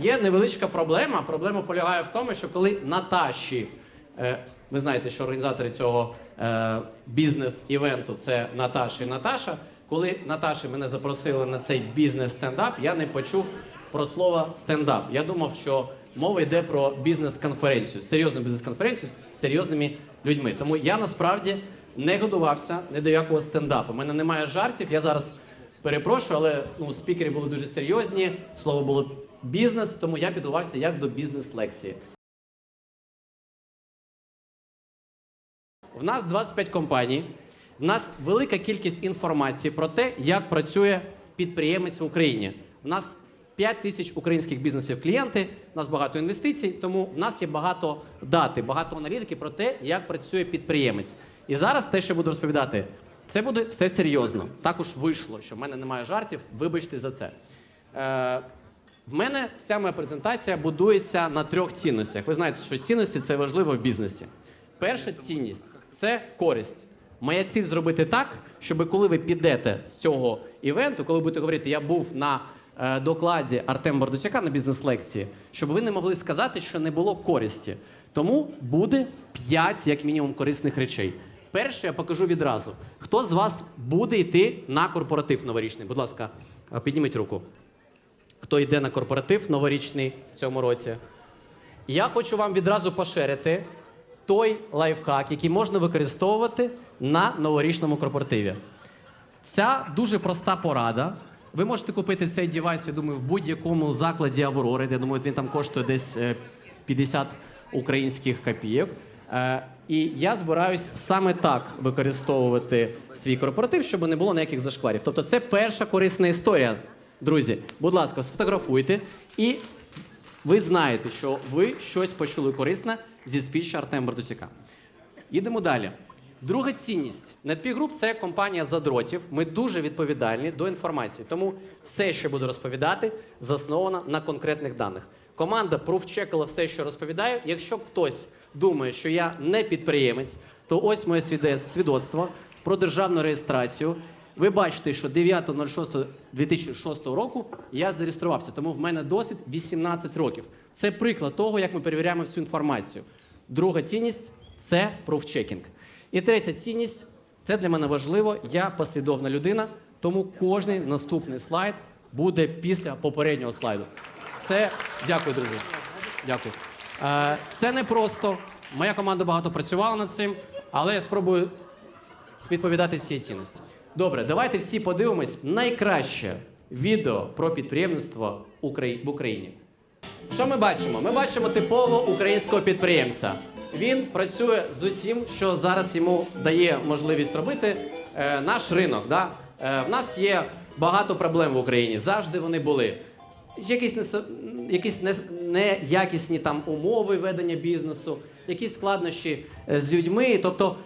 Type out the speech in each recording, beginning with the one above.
є невеличка проблема. Проблема полягає в тому, що коли Наташі, е, ви знаєте, що організатори цього е, бізнес-івенту це Наташа і Наташа. Коли Наташі мене запросили на цей бізнес-стендап, я не почув про слово стендап. Я думав, що мова йде про бізнес-конференцію, серйозну бізнес-конференцію з серйозними людьми. Тому я насправді не готувався ні до якого стендапу. У мене немає жартів. Я зараз перепрошую, але ну, спікери були дуже серйозні. Слово було бізнес, тому я підготувався як до бізнес-лекції. В нас 25 компаній. В нас велика кількість інформації про те, як працює підприємець в Україні. В нас 5 тисяч українських бізнесів клієнти, в нас багато інвестицій, тому в нас є багато дати, багато аналітики про те, як працює підприємець. І зараз те, що буду розповідати, це буде все серйозно. Також вийшло, що в мене немає жартів. Вибачте за це. Е, в мене вся моя презентація будується на трьох цінностях. Ви знаєте, що цінності це важливо в бізнесі. Перша цінність це користь. Моя ціль зробити так, щоб коли ви підете з цього івенту, коли будете говорити, я був на е, докладі Артема Бардучака на бізнес-лекції, щоб ви не могли сказати, що не було користі. Тому буде 5, як мінімум, корисних речей. Перше, я покажу відразу. Хто з вас буде йти на корпоратив новорічний? Будь ласка, е, підніміть руку. Хто йде на корпоратив новорічний в цьому році? Я хочу вам відразу поширити той лайфхак, який можна використовувати на новорічному корпоративі. Ця дуже проста порада. Ви можете купити цей девайс, я думаю, в будь-якому закладі Аврори. Я думаю, він там коштує десь е, 50 українських копійок. Е, І я збираюсь саме так використовувати свій корпоратив, щоб не було ніяких зашкварів. Тобто, це перша корисна історія. Друзі, будь ласка, сфотографуйте і ви знаєте, що ви щось почули корисне зі спіча Артема Бардуцяка. Їдемо далі. Друга цінність. NetPeak Group – це компанія задротів. Ми дуже відповідальні до інформації. Тому все, що буду розповідати, засновано на конкретних даних. Команда профчекала все, що розповідаю. Якщо хтось думає, що я не підприємець, то ось моє свідоцтво про державну реєстрацію. Ви бачите, що 9.06.2006 року я зареєструвався, тому в мене досвід 18 років. Це приклад того, як ми перевіряємо всю інформацію. Друга цінність це профчекінг. І третя цінність це для мене важливо. Я послідовна людина, тому кожний наступний слайд буде після попереднього слайду. Це дякую, друзі. Дякую. Е, Це не просто. Моя команда багато працювала над цим, але я спробую відповідати цій цінності. Добре, давайте всі подивимось найкраще відео про підприємництво в Україні. Що ми бачимо? Ми бачимо типового українського підприємця. Він працює з усім, що зараз йому дає можливість робити е, наш ринок. Да? Е, в нас є багато проблем в Україні. Завжди вони були. Якісь, несо- якісь не- неякісні там умови ведення бізнесу, якісь складнощі е, з людьми. Тобто,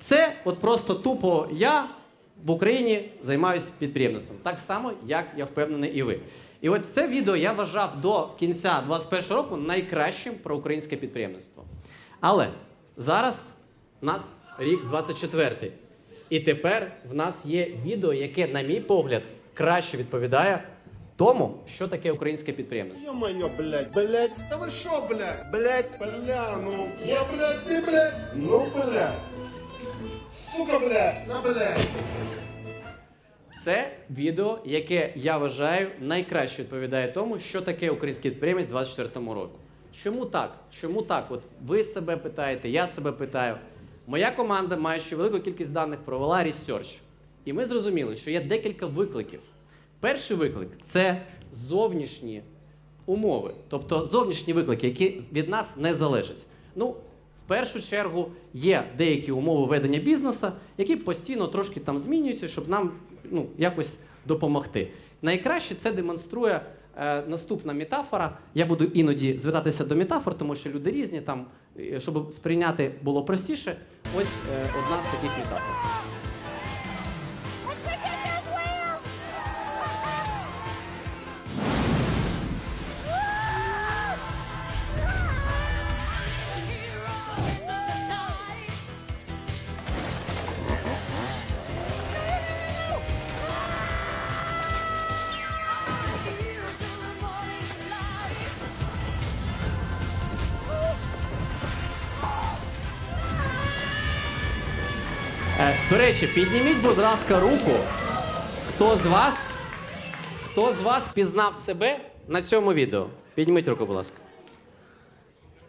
це от просто тупо я в Україні займаюся підприємництвом. Так само, як я впевнений, і ви. І от це відео я вважав до кінця 21 року найкращим про українське підприємництво. Але зараз у нас рік 24. І тепер в нас є відео, яке, на мій погляд, краще відповідає тому, що таке українське підприємництво. Ё-моё, блядь, блядь, да вы шо, блядь, блядь, бля, ну, я, блядь, ты, блядь, ну, блядь, сука, блядь, на, блядь. Це відео, яке я вважаю найкраще відповідає тому, що таке український підприємець у 24 року. Чому так? Чому так? От ви себе питаєте, я себе питаю. Моя команда, маючи велику кількість даних, провела ресерч. І ми зрозуміли, що є декілька викликів. Перший виклик це зовнішні умови, тобто зовнішні виклики, які від нас не залежать. Ну, першу чергу є деякі умови ведення бізнесу, які постійно трошки там змінюються, щоб нам ну, якось допомогти. Найкраще це демонструє е, наступна метафора. Я буду іноді звертатися до метафор, тому що люди різні там, щоб сприйняти було простіше. Ось е, одна з таких метафор. До речі, підніміть, будь ласка, руку. Хто з вас, хто з вас пізнав себе на цьому відео? Підніміть руку, будь ласка.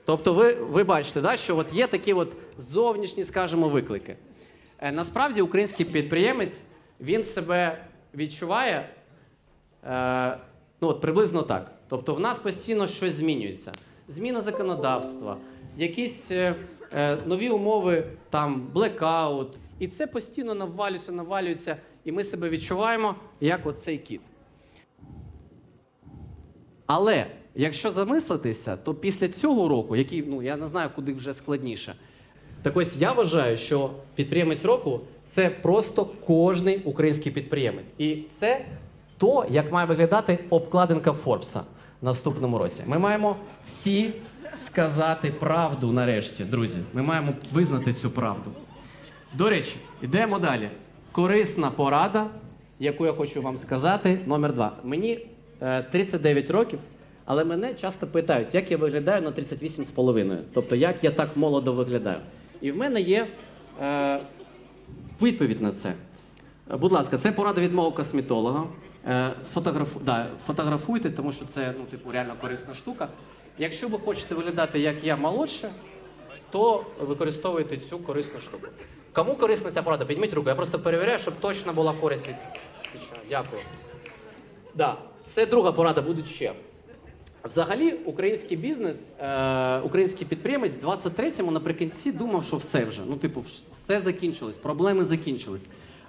Тобто ви, ви бачите, да, що от є такі от зовнішні, скажімо, виклики. Е, насправді український підприємець він себе відчуває е, ну, от приблизно так. Тобто в нас постійно щось змінюється. Зміна законодавства, якісь е, е, нові умови, там, блекаут. І це постійно навалюється, навалюється, і ми себе відчуваємо як оцей кіт. Але якщо замислитися, то після цього року, який ну я не знаю, куди вже складніше. Так ось я вважаю, що підприємець року це просто кожний український підприємець. І це то, як має виглядати обкладинка Форбса в наступному році. Ми маємо всі сказати правду нарешті, друзі. Ми маємо визнати цю правду. До речі, йдемо далі. Корисна порада, яку я хочу вам сказати, номер два. Мені е, 39 років, але мене часто питають, як я виглядаю на 38 з половиною. Тобто, як я так молодо виглядаю. І в мене є е, відповідь на це. Будь ласка, це порада від мого косметолога. Е, сфотографу... да, фотографуйте, тому що це ну, типу, реально корисна штука. Якщо ви хочете виглядати як я молодше, то використовуйте цю корисну штуку. Кому корисна ця порада? Підніміть руку. Я просто перевіряю, щоб точно була користь від спіча. Дякую. Да, це друга порада, будуть ще. Взагалі, український бізнес, е, український підприємець в 23-му наприкінці думав, що все вже. Ну, типу, все закінчилось, проблеми закінчились.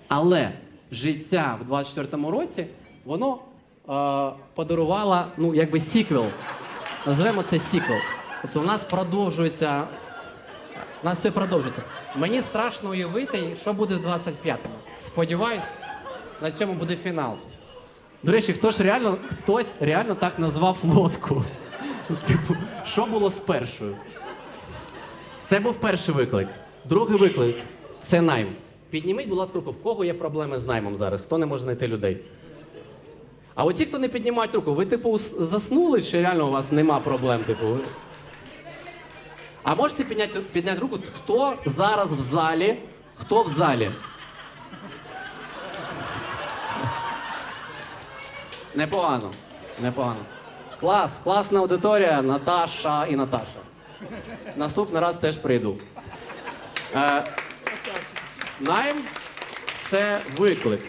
Але життя в 24-му році воно е, подарувало, ну, якби сіквел. Назвемо це сіквел. Тобто, у нас продовжується у нас все продовжиться. Мені страшно уявити, що буде в 25-му. Сподіваюсь, на цьому буде фінал. До речі, хто ж реально, хтось реально так назвав лодку. Типу, що було з першою? Це був перший виклик. Другий виклик це найм. Підніміть, будь ласка, руку, в кого є проблеми з наймом зараз? Хто не може знайти людей? А от ті, хто не піднімають руку, ви, типу, заснули, чи реально у вас нема проблем? Типу, а можете підняти, підняти руку, хто зараз в залі? Хто в залі? Непогано. Непогано. Клас, класна аудиторія, Наташа і Наташа. Наступний раз теж прийду. Е, найм це виклик.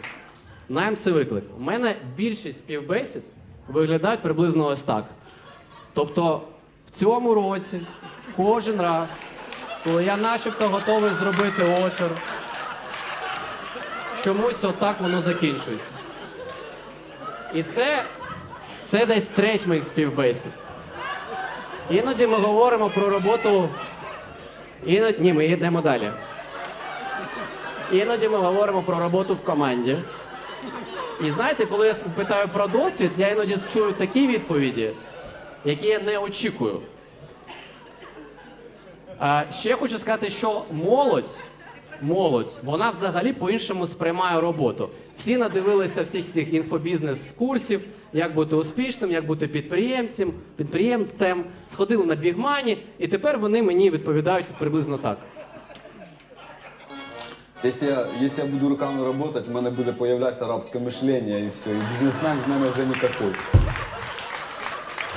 Найм це виклик. У мене більшість співбесід виглядають приблизно ось так. Тобто в цьому році кожен раз, коли я начебто готовий зробити офер, чомусь отак воно закінчується. І це, це десь треть моїх співбесід. Іноді ми говоримо про роботу. Іноді, ні, ми йдемо далі. Іноді ми говоримо про роботу в команді. І знаєте, коли я питаю про досвід, я іноді чую такі відповіді, які я не очікую. А, ще хочу сказати, що молодь, молодь, вона взагалі по-іншому сприймає роботу. Всі надивилися всіх цих інфобізнес-курсів, як бути успішним, як бути підприємцем, підприємцем, сходили на бігмані, і тепер вони мені відповідають приблизно так. Якщо я, якщо я буду руками работать, в мене буде появлятися арабське мишлення і все. І бізнесмен з мене вже ніякий.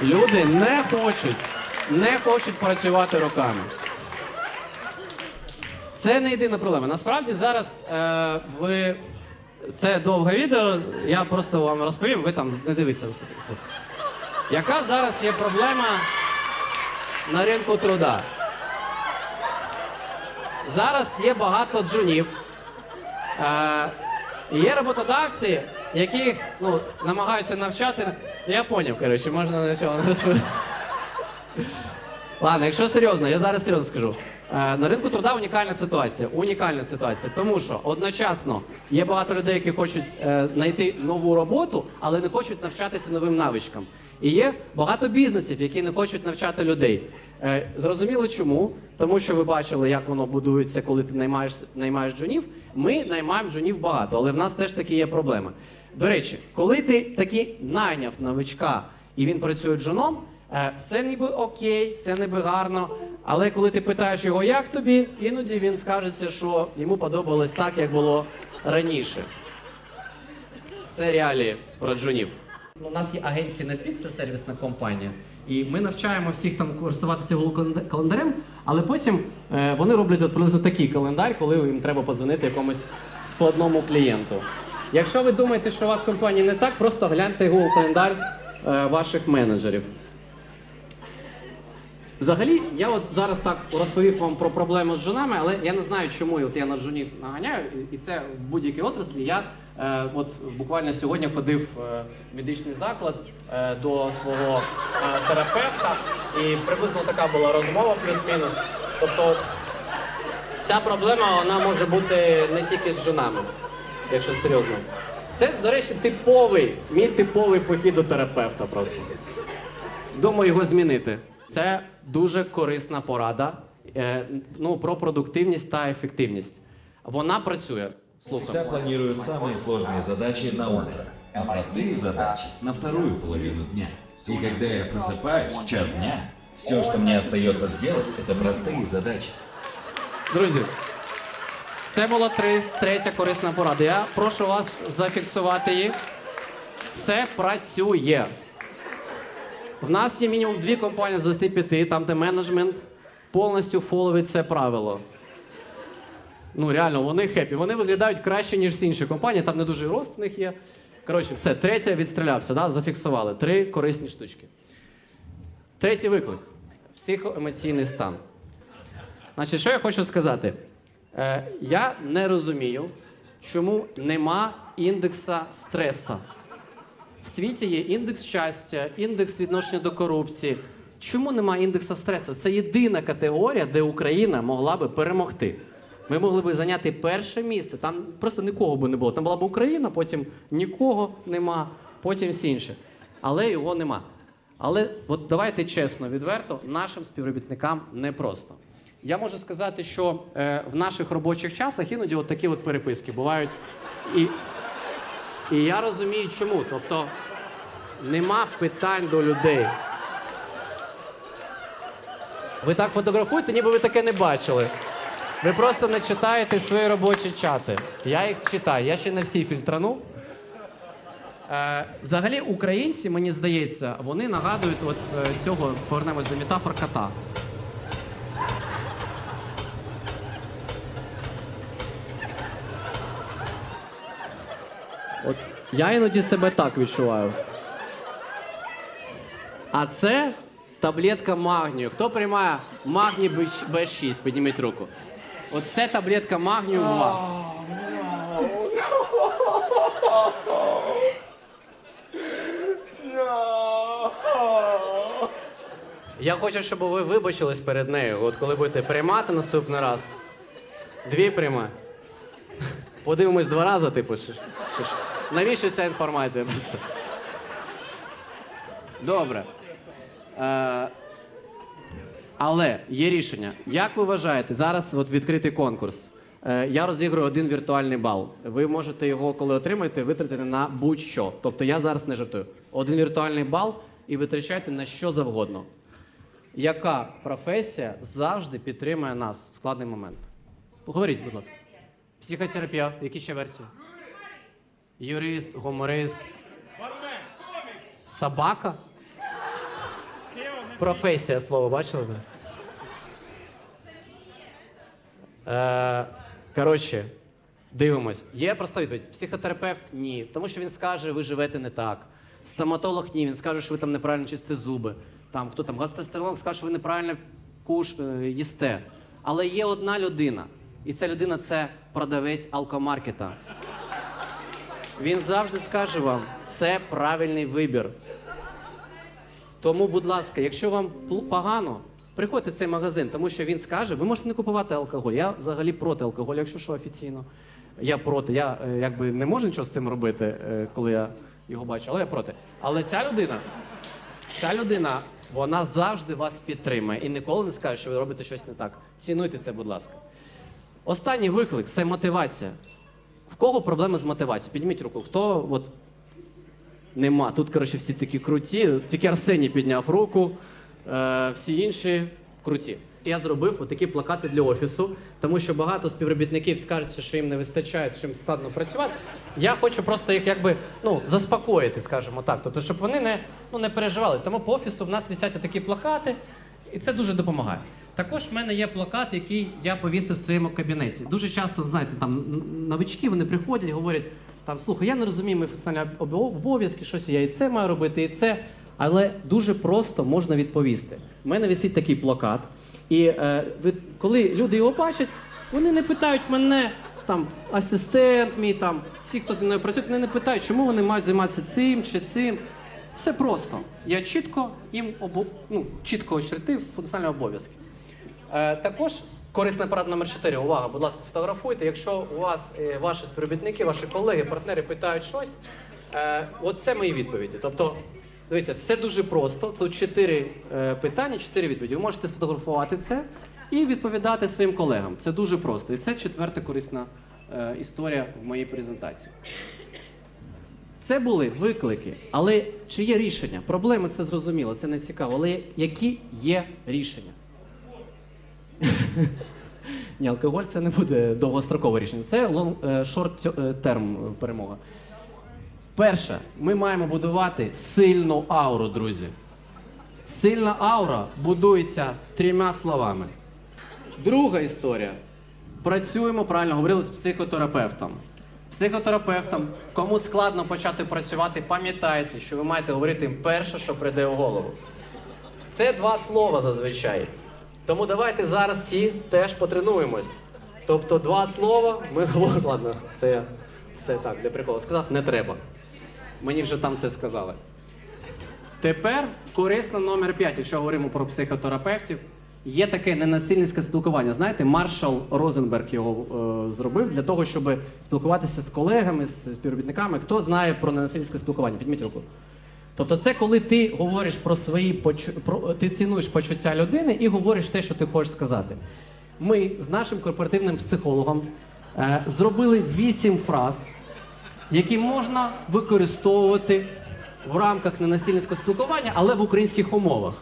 Люди не хочуть, не хочуть працювати руками. Це не єдина проблема. Насправді зараз е, ви. Це довге відео, я просто вам розповім, ви там не дивіться. Яка зараз є проблема на ринку труда? Зараз є багато джунів. Е, є роботодавці, яких ну, намагаються навчати. Я поняв, коротше, можна нічого не розповідати. Ладно, якщо серйозно, я зараз серйозно скажу. Е, на ринку труда унікальна ситуація. Унікальна ситуація, тому що одночасно є багато людей, які хочуть е, знайти нову роботу, але не хочуть навчатися новим навичкам. І є багато бізнесів, які не хочуть навчати людей. Е, зрозуміло чому? Тому що ви бачили, як воно будується, коли ти наймаєш, наймаєш джунів. Ми наймаємо джунів багато, але в нас теж такі є проблеми. До речі, коли ти таки найняв новичка і він працює джуном, Все ніби окей, все ніби гарно. Але коли ти питаєш його, як тобі, іноді він скажеться, що йому подобалось так, як було раніше. Це реалії про джунів. У нас є агенція Netpeak, це сервісна компанія. І ми навчаємо всіх там користуватися календарем, але потім е, вони роблять от приблизно такий календар, коли їм треба подзвонити якомусь складному клієнту. Якщо ви думаєте, що у вас в компанії не так, просто гляньте Google календар е, ваших менеджерів. Взагалі, я от зараз так розповів вам про проблему з жонами, але я не знаю, чому от я на жонів наганяю, і- це в будь-якій отраслі. Я е, от буквально сьогодні ходив е, в медичний заклад е, до свого е, терапевта, і приблизно така була розмова, плюс-мінус. Тобто ця проблема вона може бути не тільки з жонами, якщо серйозно. Це, до речі, типовий, мій типовий похід до терапевта просто. Думаю його змінити. Це дуже корисна порада е, ну, про продуктивність та ефективність. Вона працює. Всегда Слухай. планирую самые сложные задачи на утро, а простые задачи на вторую половину дня. И когда я просыпаюсь в час дня, все, что мне остается сделать, это простые задачи. Друзі, це була три, третя корисна порада. Я прошу вас зафіксувати її. Це працює. В нас є мінімум дві компанії з 25, там, де менеджмент повністю фоловить це правило. Ну, реально, вони хеппі. Вони виглядають краще, ніж всі інші компанії, там не дуже рост в них є. Коротше, все, третя відстрілявся, да? зафіксували. Три корисні штучки. Третій виклик психоемоційний стан. Значить, що я хочу сказати? Е, я не розумію, чому нема індекса стреса. В світі є індекс щастя, індекс відношення до корупції. Чому нема індекса стресу? Це єдина категорія, де Україна могла би перемогти. Ми могли би зайняти перше місце. Там просто нікого би не було. Там була б Україна, потім нікого нема, потім всі інші. Але його нема. Але от давайте чесно, відверто, нашим співробітникам непросто. Я можу сказати, що е, в наших робочих часах іноді от такі от переписки бувають. І, і я розумію, чому. Тобто нема питань до людей. Ви так фотографуєте, ніби ви таке не бачили. Ви просто не читаєте свої робочі чати. Я їх читаю, я ще не всі фільтранув. Е, взагалі, українці, мені здається, вони нагадують от е, цього, повернемось до метафор кота. От я іноді себе так відчуваю. А це таблетка магнію. Хто приймає магній Б6? Підніміть руку. Оце таблетка магнію у вас. Я хочу, щоб ви вибачились перед нею. От коли будете приймати наступний раз. Дві приймай. Подивимось два рази, типу. Чи, чи? Навіщо ця інформація? Просто? Добре. Е, але є рішення. Як ви вважаєте, зараз от відкритий конкурс. Е, я розіграю один віртуальний бал. Ви можете його, коли отримаєте, витратити на будь-що. Тобто я зараз не жартую. Один віртуальний бал і витрачайте на що завгодно. Яка професія завжди підтримує нас в складний момент? Поговоріть, будь ласка. Психотерапевт, які ще версії? Юрист, гуморист. Собака? Професія слово бачили? Е, коротше, дивимось. Є проста відповідь. Психотерапевт ні. Тому що він скаже, ви живете не так. Стоматолог ні, він скаже, що ви там неправильно чистите зуби. Там хто там гастроентеролог скаже, що ви неправильно куш е, їсте. Але є одна людина, і ця людина це продавець алкомаркета. Він завжди скаже вам, це правильний вибір. Тому, будь ласка, якщо вам погано, приходьте в цей магазин, тому що він скаже, ви можете не купувати алкоголь. Я взагалі проти алкоголю, якщо що офіційно. Я проти. Я е, якби не можу нічого з цим робити, е, коли я його бачу, але я проти. Але ця людина, ця людина, вона завжди вас підтримає і ніколи не скаже, що ви робите щось не так. Цінуйте це, будь ласка. Останній виклик це мотивація. В кого проблеми з мотивацією? Підніміть руку. Хто от Нема. Тут, коротше, всі такі круті. Тільки Арсеній підняв руку, е, всі інші круті. Я зробив отакі плакати для офісу, тому що багато співробітників скажуть, що їм не вистачає, що їм складно працювати. Я хочу просто їх якби ну, заспокоїти, скажімо так. Тобто, щоб вони не, ну, не переживали. Тому по офісу в нас висять такі плакати, і це дуже допомагає. Також в мене є плакат, який я повісив в своєму кабінеті. Дуже часто, знаєте, там новички вони приходять, говорять: там слухай, я не розумію мої функціональні обов'язки, щось я і це маю робити, і це. Але дуже просто можна відповісти. У мене висить такий плакат, і е, ви, коли люди його бачать, вони не питають мене, там асистент мій, там всі, хто зі мною працює, вони не питають, чому вони мають займатися цим чи цим. Все просто. Я чітко їм обо... ну, чітко очертив функціональні обов'язки. Е, також корисна порада номер 4. Увага, будь ласка, фотографуйте. Якщо у вас е, ваші співробітники, ваші колеги, партнери питають щось, е, от це мої відповіді. Тобто, дивіться, все дуже просто. Тут чотири питання, чотири відповіді. Ви можете сфотографувати це і відповідати своїм колегам. Це дуже просто. І це четверта корисна історія в моїй презентації. Це були виклики, але чи є рішення? Проблеми це зрозуміло, це не цікаво. Але які є рішення? Ні, алкоголь це не буде довгострокове рішення. Це шорт-терм перемога. Перше, ми маємо будувати сильну ауру, друзі. Сильна аура будується трьома словами. Друга історія. Працюємо, правильно говорили, з психотерапевтом. Психотерапевтом, кому складно почати працювати, пам'ятайте, що ви маєте говорити перше, що прийде в голову. Це два слова зазвичай. Тому давайте зараз всі теж потренуємось. Тобто два слова, ми говоримо. Ладно, це, це так, для приколу. Сказав, не треба. Мені вже там це сказали. Тепер корисно номер 5, якщо говоримо про психотерапевтів. Є таке ненасильницьке спілкування. Знаєте, маршал Розенберг його е, зробив для того, щоб спілкуватися з колегами, з співробітниками. Хто знає про ненасильницьке спілкування? Підміть руку. Тобто, це коли ти говориш про свої про... ти цінуєш почуття людини і говориш те, що ти хочеш сказати. Ми з нашим корпоративним психологом е, зробили вісім фраз, які можна використовувати в рамках ненасильницького спілкування, але в українських умовах.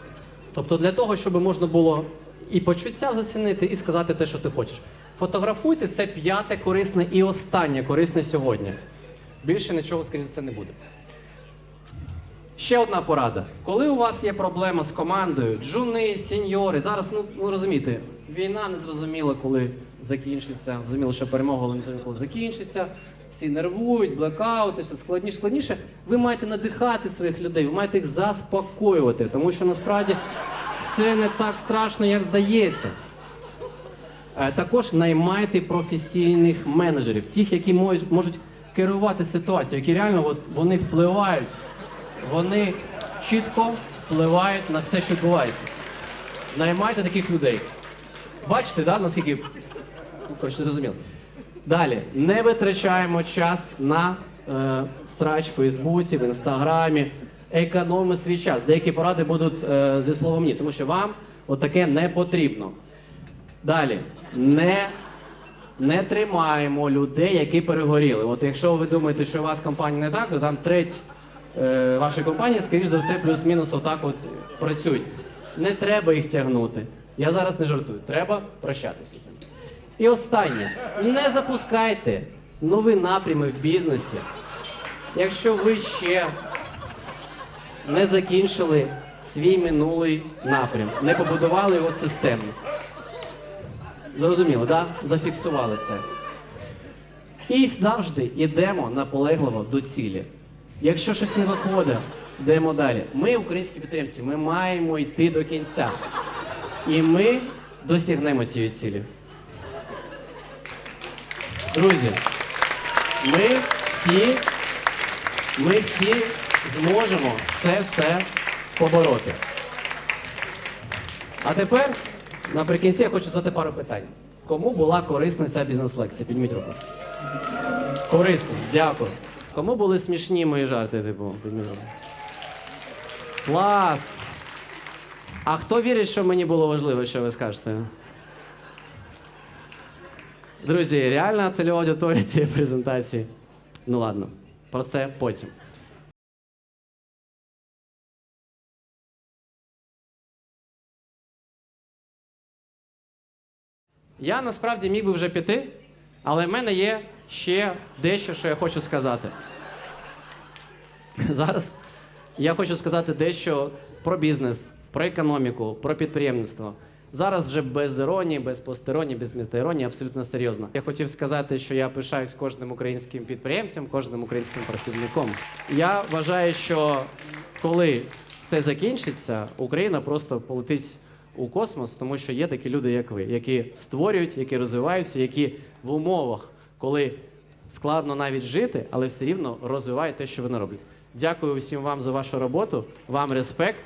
Тобто для того, щоб можна було і почуття зацінити, і сказати те, що ти хочеш. Фотографуйте це п'яте корисне і останнє корисне сьогодні. Більше нічого, скоріше, це не буде. Ще одна порада. Коли у вас є проблема з командою, джуни, сеньори, зараз, ну, ну розумієте, війна не зрозуміла, коли закінчиться. Зрозуміло, що перемога, не зрозуміло, коли закінчиться. Всі нервують, блекаути, все складніше, складніше. Ви маєте надихати своїх людей, ви маєте їх заспокоювати, тому що насправді все не так страшно, як здається. Е, Також наймайте професійних менеджерів, тих, які можуть керувати ситуацією, які реально от, вони впливають, вони чітко впливають на все, що відбувається. Наймайте таких людей. Бачите, да, наскільки ну, коротше, зрозуміло. Далі не витрачаємо час на е, срач в Фейсбуці, в Інстаграмі. Економимо свій час. Деякі поради будуть е, зі словом ні, тому що вам отаке не потрібно. Далі не, не тримаємо людей, які перегоріли. От якщо ви думаєте, що у вас компанія не так, то там треть вашої компанії, скоріш за все, плюс-мінус отак от працюють. Не треба їх тягнути. Я зараз не жартую. Треба прощатися з ними. І останнє, не запускайте нові напрями в бізнесі, якщо ви ще не закінчили свій минулий напрям, не побудували його системно. Зрозуміло, да? Зафіксували це. І завжди йдемо наполегливо до цілі. Якщо щось не виходить, йдемо далі. Ми, українські підтримці, ми маємо йти до кінця. І ми досягнемо цієї цілі. Друзі, ми всі, ми всі зможемо це все побороти. А тепер, наприкінці, я хочу задати пару питань. Кому була корисна ця бізнес-лекція? Підніміть руку. Корисна, дякую. Кому були смішні мої жарти, типу, підміну? Клас! А хто вірить, що мені було важливо, що ви скажете? Друзі, реальна цільова аудиторія цієї презентації. Ну ладно, про це потім. Я насправді міг би вже піти, але в мене є ще дещо, що я хочу сказати. Зараз я хочу сказати дещо про бізнес, про економіку, про підприємництво. Зараз вже без іронії, без постеронії, без метаіронії, абсолютно серйозно. Я хотів сказати, що я пишаюсь кожним українським підприємцем, кожним українським працівником. Я вважаю, що коли все закінчиться, Україна просто полетить у космос, тому що є такі люди, як ви, які створюють, які розвиваються, які в умовах, коли складно навіть жити, але все рівно розвивають те, що вони роблять. Дякую всім вам за вашу роботу, вам респект.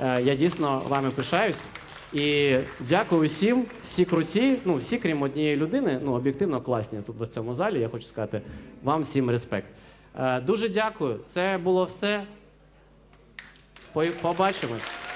Е, Я дійсно вами пишаюсь. І дякую всім, всі круті, ну всі, крім однієї людини, ну об'єктивно класні тут в цьому залі. Я хочу сказати вам всім респект. Е, Дуже дякую. Це було все. Побачимось.